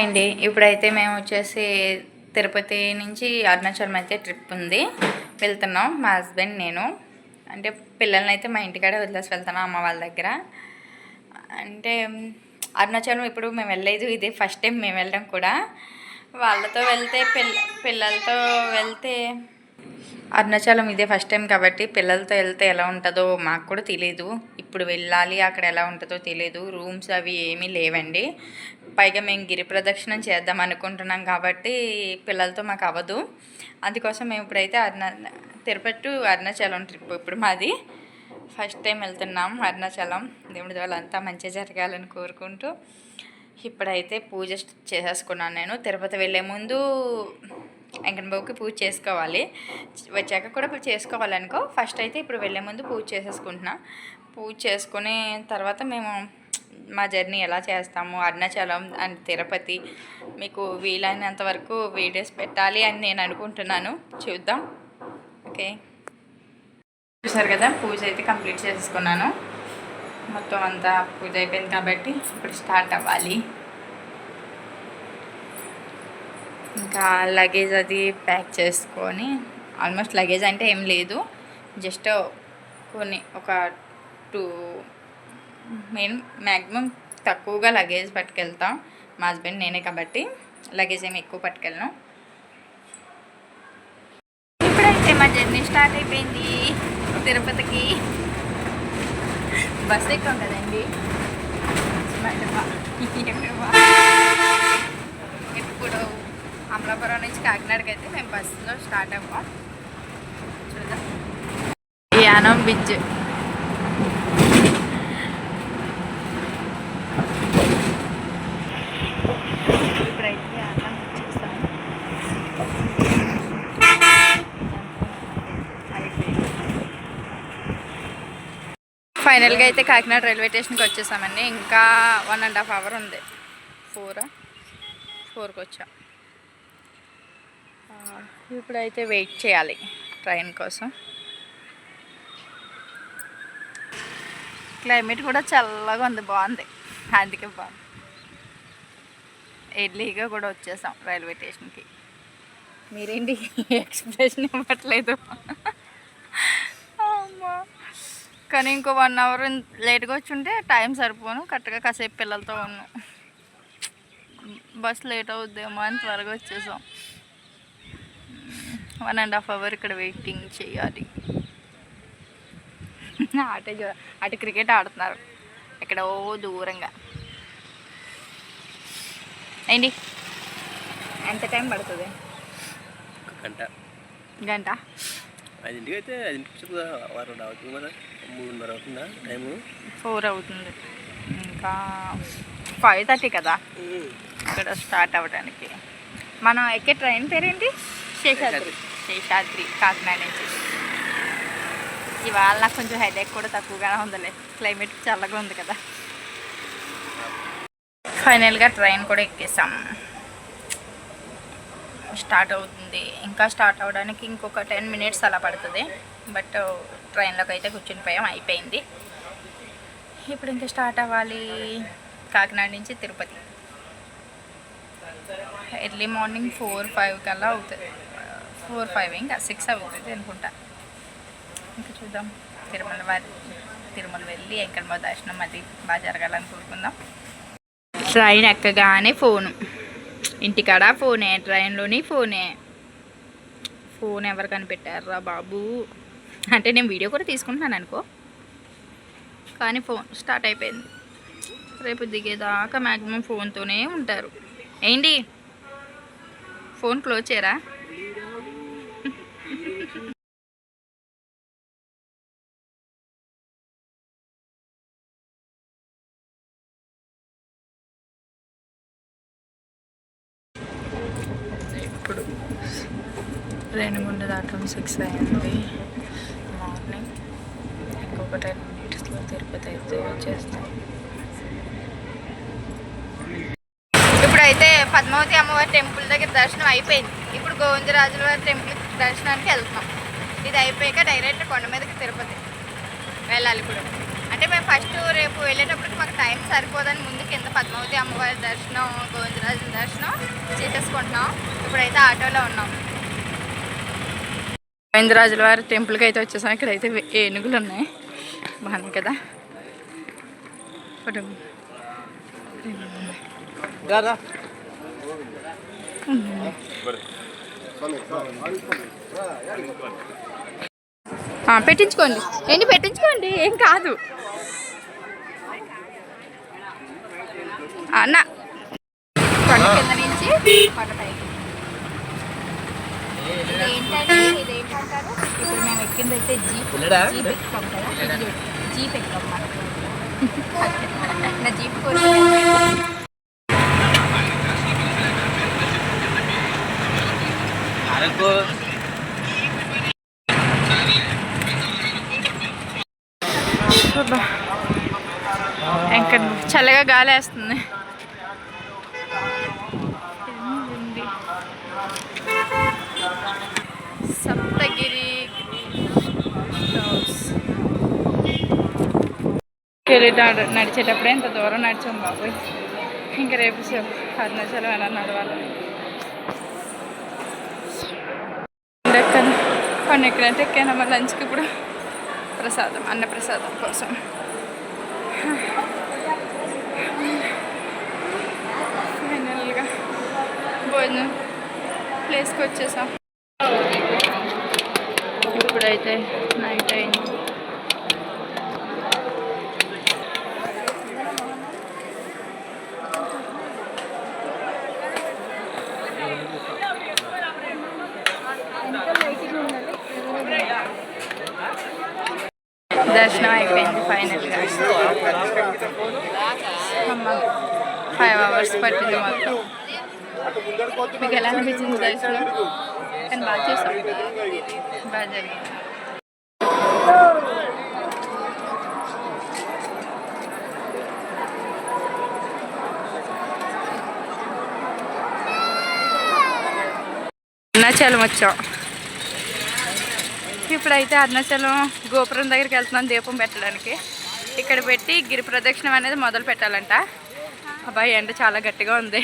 అండి. ఇప్పుడైతే మేము వచ్చేసి తిరుపతి నుంచి అరుణాచలం అయితే ట్రిప్ ఉంది. వెళ్తున్నాం. మా హస్బెండ్ నేను. అంటే పిల్లల్ని అయితే మా ఇంటికాడే వదిలేసి వెళ్తున్నాం అమ్మ వాళ్ళ దగ్గర. అంటే అరుణాచలం ఇప్పుడు మేము వెళ్ళలేదు. ఇది ఫస్ట్ టైం మేము వెళ్ళడం కూడా. వాళ్ళతో వెళ్తే పిల్ల పిల్లలతో వెళ్తే అరుణాచలం ఇదే ఫస్ట్ టైం కాబట్టి పిల్లలతో వెళ్తే ఎలా ఉంటుందో మాకు కూడా తెలియదు ఇప్పుడు వెళ్ళాలి అక్కడ ఎలా ఉంటుందో తెలియదు రూమ్స్ అవి ఏమీ లేవండి. పైగా మేము గిరి ప్రదక్షిణం చేద్దాం అనుకుంటున్నాం కాబట్టి పిల్లలతో మాకు అవ్వదు. అందుకోసం మేము ఇప్పుడైతే అరుణ తిరుపతి అరుణాచలం ట్రిప్ ఇప్పుడు మాది. ఫస్ట్ టైం వెళ్తున్నాం అరుణాచలం. దేవుడి వల్ల అంతా మంచిగా జరగాలని కోరుకుంటూ ఇప్పుడైతే పూజ చేసేసుకున్నాను నేను. తిరుపతి వెళ్ళే ముందు వెంకటబాబుకి పూజ చేసుకోవాలి. వచ్చాక కూడా చేసుకోవాలనుకో. ఫస్ట్ అయితే ఇప్పుడు వెళ్ళే ముందు పూజ చేసేసుకుంటున్నా. పూజ చేసుకునే తర్వాత మేము మా జర్నీ ఎలా చేస్తాము? అరుణాచలం అండ్ తిరుపతి మీకు వీలైనంత వరకు వీడియోస్ పెట్టాలి అని నేను అనుకుంటున్నాను. చూద్దాం. ఓకే. చూసారు కదా పూజ అయితే కంప్లీట్ చేసుకున్నాను మొత్తం అంతా పూజ అయిపోయింది కాబట్టి ఇప్పుడు స్టార్ట్ అవ్వాలి. ఇంకా లగేజ్ అది ప్యాక్ చేసుకొని ఆల్మోస్ట్ లగేజ్ అంటే ఏం లేదు. జస్ట్ కొన్ని ఒక టూ మెయిన్ మ్యాక్సిమం తక్కువగా లగేజ్ పట్టుకెళ్తాం. మా హస్బెండ్ నేనే కాబట్టి లగేజ్ ఏమి ఎక్కువ పట్టుకెళ్ళను. ఇప్పుడైతే మా జర్నీ స్టార్ట్ అయిపోయింది. తిరుపతికి. బస్సు ఎక్కాం కదండి ఇప్పుడు అనంతపురం నుంచి కాకినాడకి అయితే మేము బస్సులో స్టార్ట్ అవ్వం. చూద్దాం. యానం బ్రిడ్జ్ ఫైనల్గా అయితే కాకినాడ రైల్వే స్టేషన్కి వచ్చేసామండి. ఇంకా వన్ అండ్ హాఫ్ అవర్ ఉంది. ఫోరా ఫోర్కి వచ్చాం. ఇప్పుడైతే వెయిట్ చేయాలి ట్రైన్ కోసం. క్లైమేట్ కూడా చల్లగా ఉంది బాగుంది. అందుకే బాగుంది ఎర్లీగా కూడా వచ్చేసాం రైల్వే స్టేషన్కి. మీరేంటి ఎక్స్ప్రెషన్ ఇవ్వట్లేదు? అమ్మా. కానీ ఇంకో వన్ అవర్ లేట్గా వచ్చి ఉంటే టైం సరిపోను కరెక్ట్గా కాసేపు పిల్లలతో ఉన్నాం బస్ లేట్ అవుద్దేమో అని త్వరగా వచ్చేసాం. వన్ అండ్ హాఫ్ అవర్ ఇక్కడ వెయిటింగ్ చేయాలి. అటు అటు క్రికెట్ ఆడుతున్నారు. ఇక్కడ ఓ దూరంగా. ఏంటి? ఎంత టైం పడుతుంది? గంట. గంట? ఐదింటికి అయితే ఐదింటికి వారం అవుతుంది కదా మూడున్నర అవుతుందా టైము? ఫోర్ అవుతుంది. ఇంకా ఫైవ్ థర్టీ కదా? ఇక్కడ స్టార్ట్ అవ్వడానికి. మనం ఎక్కే ట్రైన్ పేరేంటి? శేషాద్రి. శేషాద్రి కాకినాడ నుంచి ఇవాళ నాకు కొంచెం హెడేక్ కూడా తక్కువగానే ఉందిలే. క్లైమేట్ చల్లగా ఉంది కదా. ఫైనల్గా ట్రైన్ కూడా ఎక్కేసాం. స్టార్ట్ అవుతుంది. ఇంకా స్టార్ట్ అవ్వడానికి ఇంకొక టెన్ మినిట్స్ అలా పడుతుంది. బట్ ట్రైన్లోకి uh, అయితే కూర్చుని పోయాం. అయిపోయింది. ఇప్పుడు ఇంకా స్టార్ట్ అవ్వాలి. కాకినాడ నుంచి Tirupati. Early morning four five కల్లా అవుతుంది. ఫోర్ ఫైవ్ ఇంకా సిక్స్ అవుతుంది అనుకుంటా ఇంకా చూద్దాం. తిరుమల వారి తిరుమల వెళ్ళి వెంకటమ్మ దర్శనం అది బాగా జరగాలని కోరుకుందాం. ట్రైన్ ఎక్కగానే ఫోను. ఇంటికాడ ఫోనే ట్రైన్లోని ఫోనే. ఫోన్ ఎవరు కనిపెట్టారా బాబు? అంటే నేను వీడియో కూడా తీసుకుంటున్నాను అనుకో. కానీ ఫోన్ స్టార్ట్ అయిపోయింది. రేపు దిగేదాకా మ్యాక్సిమం ఫోన్తోనే ఉంటారు. ఏంటి? ఫోన్ క్లోజ్ చేయరా? మార్నింగ్ ఇంకొక టెన్ మినిట్స్లో తిరుపతి అయితే వచ్చేస్తాం ఇప్పుడైతే పద్మావతి అమ్మవారి టెంపుల్ దగ్గర దర్శనం అయిపోయింది. ఇప్పుడు గోవిందరాజుల వారి టెంపుల్ దర్శనానికి వెళ్తున్నాం. ఇది అయిపోయాక డైరెక్ట్ కొండ మీదకి తిరుపతి వెళ్ళాలి ఇప్పుడు అంటే మేము ఫస్ట్ రేపు వెళ్ళేటప్పటికి మాకు టైం సరిపోదని ముందు కింద పద్మావతి అమ్మవారి దర్శనం గోవిందరాజుల దర్శనం చేసేసుకుంటున్నాం. ఇప్పుడైతే ఆటోలో ఉన్నాం. గోవిందరాజుల వారి టెంపుల్కి అయితే వచ్చేసాం. ఇక్కడైతే వే- ఏనుగులు ఉన్నాయి. బాగున్నాయి కదా? పెట్టించుకోండి. ఏంటి పెట్టించుకోండి? ఏం కాదు. అన్న. కొండ కింద నుంచి కొండ పైకి ఇదేంటండి ఇదేంటంటారు ఇప్పుడు మేము ఎక్కింది అయితే జీప్ వెళ్ళడా? జీప్ ఎక్కుతాం కదా ఇది జీప్ ఎక్కుతాం మనం నా జీప్ కోసం అరకు అబ్బా. ఇంకా చల్లగా గాలి వేస్తుంది వెళ్ళేట నడిచేటప్పుడే ఇంత దూరం నడిచాం బాబోయ్. ఇంకా రేపు అరుణాచలం ఎలా నడవాలి? ఎక్కాను కొన్ని ఎక్కడంటే ఎక్కాను మా లంచ్కి ఇప్పుడు ప్రసాదం అన్న ప్రసాదం కోసం. ఫైనల్గా భోజనం ప్లేస్కి వచ్చేసాం. ఇప్పుడైతే నైట్ అయింది. దర్శనం అయిపోయింది ఫైనల్గా. ఫైవ్ అవర్స్ పట్టింది మొత్తం. మీకు ఎలా అనిపించింది దర్శనం? కానీ బాగా చేసాం. బాగా జరిగింది. అరుణాచలం వచ్చాం. ఇప్పుడైతే అరుణాచలం గోపురం దగ్గరికి వెళ్తున్నాం దీపం పెట్టడానికి. ఇక్కడ పెట్టి గిరి ప్రదక్షిణం అనేది మొదలు పెట్టాలంట. అబ్బాయి ఎండ చాలా గట్టిగా ఉంది.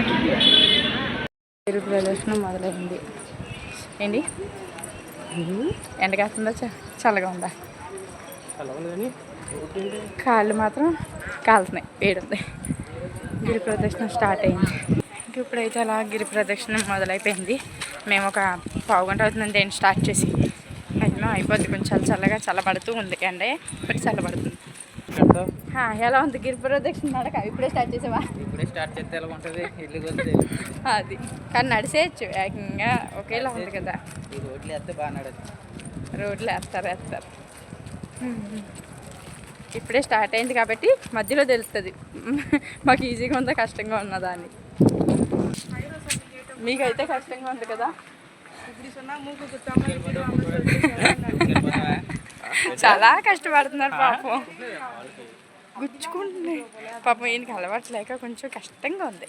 గిరి ప్రదర్శన మొదలైంది. ఏంటి? ఎండ కాస్తుందా చ- చల్లగా ఉందా? కాళ్ళు మాత్రం కాలుతున్నాయి వేడుంది. గిరి ప్రదక్షిణ స్టార్ట్ అయింది. ఇప్పుడైతే అలా గిరి ప్రదక్షిణ మొదలైపోయింది. మేము ఒక పావు గంట అవుతుందండి ఏంటి స్టార్ట్ చేసి మేము అయిపోద్ది కొంచెం చల్లగా చల్లబడుతూ ఉంది. అండి ఇప్పుడు చల్లబడుతుంది. హా, ఎలా ఉంది? గిరి ప్రదక్షిణ నడక? ఇప్పుడే స్టార్ట్ చేసావా? ఇప్పుడే స్టార్ట్ చేస్తే ఎలా ఉంటుంది? ఇల్లు కొద్ది అది. కానీ నడిసేయచ్చు ఏకంగా ఒకేలా ఉంది కదా. ఈ రోడ్లు వేస్తే బాగా నడదు రోడ్లు వేస్తారు వేస్తారు. ఇప్పుడే స్టార్ట్ అయింది కాబట్టి మధ్యలో తెలుస్తుంది. మాకు ఈజీగా ఉందా కష్టంగా ఉన్నదా అని. మీకైతే కష్టంగా ఉంది కదా? చాలా కష్టపడుతున్నారు పాపం. గుచ్చుకుంటుంది పాపం ఈయనకి అలవాటు లేక కొంచెం కష్టంగా ఉంది.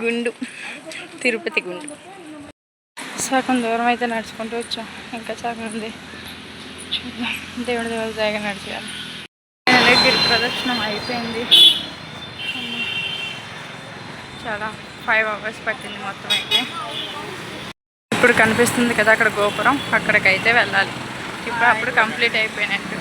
గుండు. తిరుపతి గుండు. సగం దూరం అయితే నడుచుకుంటూ వచ్చాం. ఇంకా సగం ఉంది. చూద్దాం. దేవుడి దేవుడి దగ్గర నడిచేయాలి. గిరి ప్రదక్షిణం అయిపోయింది. చాలా ఫైవ్ అవర్స్ పట్టింది మొత్తం అయితే. ఇప్పుడు కనిపిస్తుంది కదా అక్కడ గోపురం అక్కడికైతే వెళ్ళాలి. ఇప్పుడు అప్పుడు కంప్లీట్ అయిపోయినట్టు.